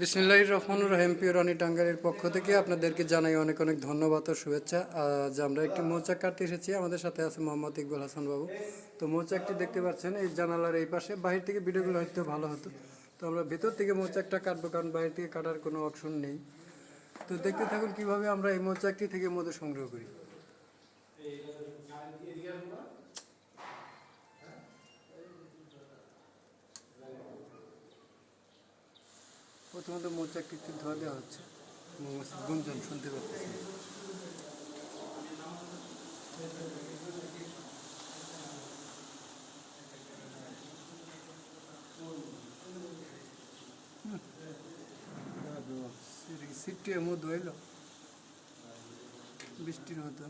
বিসমিল্লাহ রহমানুর রহিম পিওরানি টাঙ্গারের পক্ষ থেকে আপনাদেরকে জানাই অনেক অনেক ধন্যবাদ ও শুভেচ্ছা। আজ আমরা একটি মৌচাক কাটতে এসেছি। আমাদের সাথে আছে মোহাম্মদ ইকবাল হাসান বাবু। তো মৌচাকটি দেখতে পাচ্ছেন, এই জানালার এই পাশে। বাহির থেকে ভিডিওগুলো হয়তো ভালো হতো। তো আমরা ভেতর থেকে মৌচাকটা কাটবো, কারণ বাইরে থেকে কাটার কোনো অপশন নেই। তো দেখতে থাকুন কীভাবে আমরা এই মৌচাকটি থেকে মধু সংগ্রহ করি। প্রথমত একটু ধোয়া দেওয়া হচ্ছে। মৌমাছির গুঞ্জন শুনতে পাচ্ছি। সিটটি মধু এল বৃষ্টির মতো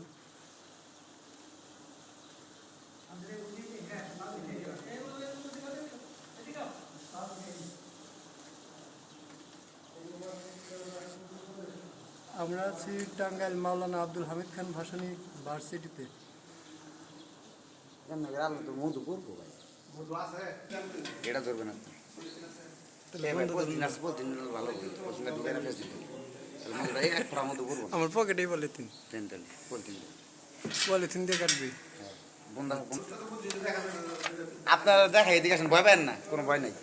আমরা আছি টাঙ্গাইল মাওলানা আব্দুল হামিদ খান ভাসানী ভার্সিটিতে। আলো তো মধু করব ভাই। এটা ধরবে না তাহলে এ ভাই বন্ধ পলিথিন করুন। আছে পলিথিন নিলে ভালো হবে পলিথিনটা ঢুকে রাখলে দিতে তাহলে মধুটা এই এক ফোঁটা মধু করব না আমার পকেটেই পলিথিন। তেন তাহলে পলিথিন পলিথিন দিয়ে কাটবি। বন্ধা আপনারা দেখা এদিকে আসেন ভয় পাবেন না কোনো ভয় নাই।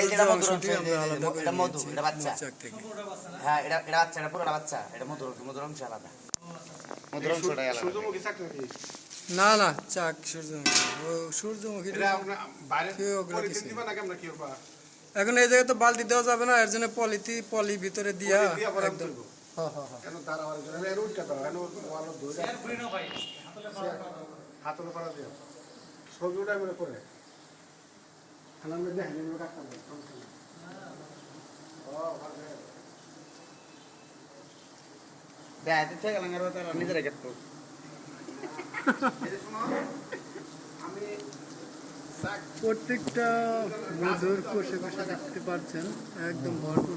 এই যে মধুর অংশটি অংশ, আমরা আলাদা করে এটা মধু এটা বাচ্চা। হ্যাঁ এটা এটা বাচ্চা এটা পুরোটা বাচ্চা এটা মধুর মধুর অংশ আলাদা। মধুর অংশটাই আলাদা। সূর্যমুখী চাকরি নাকি? না না চাক সূর্যমুখী। ও এখন এই জায়গায় তো বালতি দেওয়া যাবে না এর জন্য পলিথি পলি ভিতরে দিয়া দিয়া পরে একদম। হ্যাঁ হ্যাঁ হ্যাঁ হাতলে ছবি উঠাই মনে করে তারা কেটতো প্রত্যেকটা মধুর কোষে দেখতে একদম ভরপুর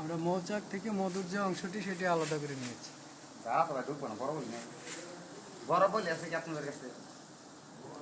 আমরা মৌচাক থেকে মধুর যে অংশটি, সেটি আলাদা করে নিয়েছি। যা তো ভাই ঢুকবো না, বড় বলি না বড় বলি আছে কি আপনাদের কাছে?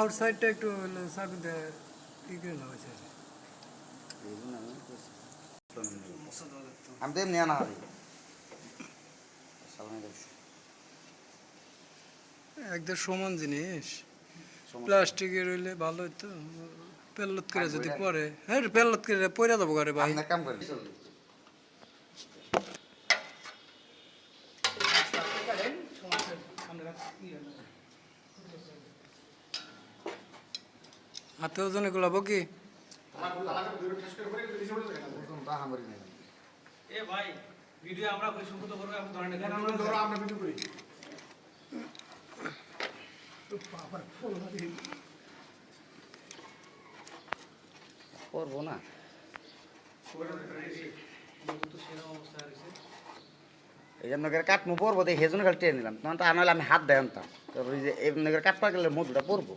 আউটসাইডটা একটু দেয় ই করে নেওয়া হয়েছে। আমি তো এমনি আনা হবে একদম সমান জিনিস। প্লাস্টিকের হইলে ভালো হইতো। পেল্লত করে যদি পরে হ্যাঁ পেল্লত করে পরে যাব ঘরে ভাই। কাম হাতে ওজনে গোলাবো কি? বাহামারি এ ভাই ভিডিও আমরা করি করব এখন ধরেন কেন আমরা ধরো আমরা ভিডিও করি। করব না। এই কাটমু পরবো সেজন্য খালি টেনে নিলাম। তখন তা নাহলে আমি হাত দেয় আনতাম ওই যে এমনি কাটপা গেলে মধুটা পরবো।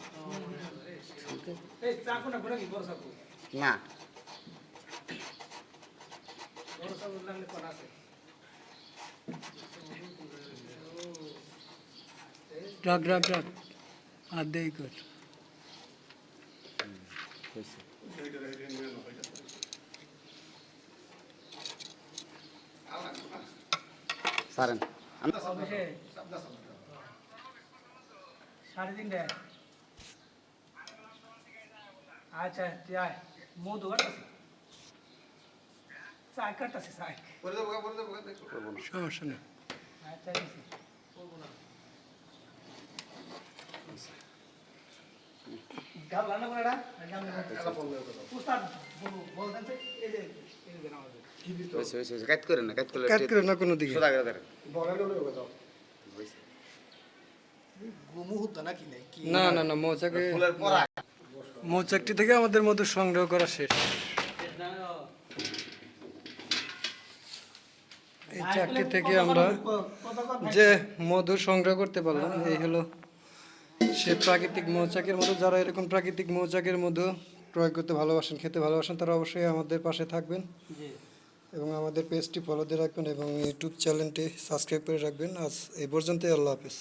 এই চাকু না বড় কি বড় চাকু না বড় চাকু লাগলে কোন আছে রাখ রাখ রাখ আর দেই কর হয়েছে সারেন অফিসে সাড়ে তিনটে আচ্ছা আয় মধু কাটতেছে চায় কাটতেছে না সমস্যা নেই আচ্ছা করব না রান্না করে এটা উস্তাদ বলতেন এই যে কাট করে না কাট করলে কাট করে না কোনো দিকে সোজা করে ধরেন বলেন হলে হবে দাও মুহূর্ত নাকি নাই না না না মৌচাকে ফুলের পরা মৌচাকটি থেকে আমাদের মধু সংগ্রহ করা শেষ। এই চাকটি থেকে আমরা যে মধু সংগ্রহ করতে পারলাম এই হলো সে প্রাকৃতিক মৌচাকের মধু। যারা এরকম প্রাকৃতিক মৌচাকের মধু ক্রয় করতে ভালোবাসেন খেতে ভালোবাসেন তারা অবশ্যই আমাদের পাশে থাকবেন এবং আমাদের পেজটি ফলো দিয়ে রাখবেন এবং ইউটিউব চ্যানেলটি সাবস্ক্রাইব করে রাখবেন। আজ এই পর্যন্তই আল্লাহ হাফিজ।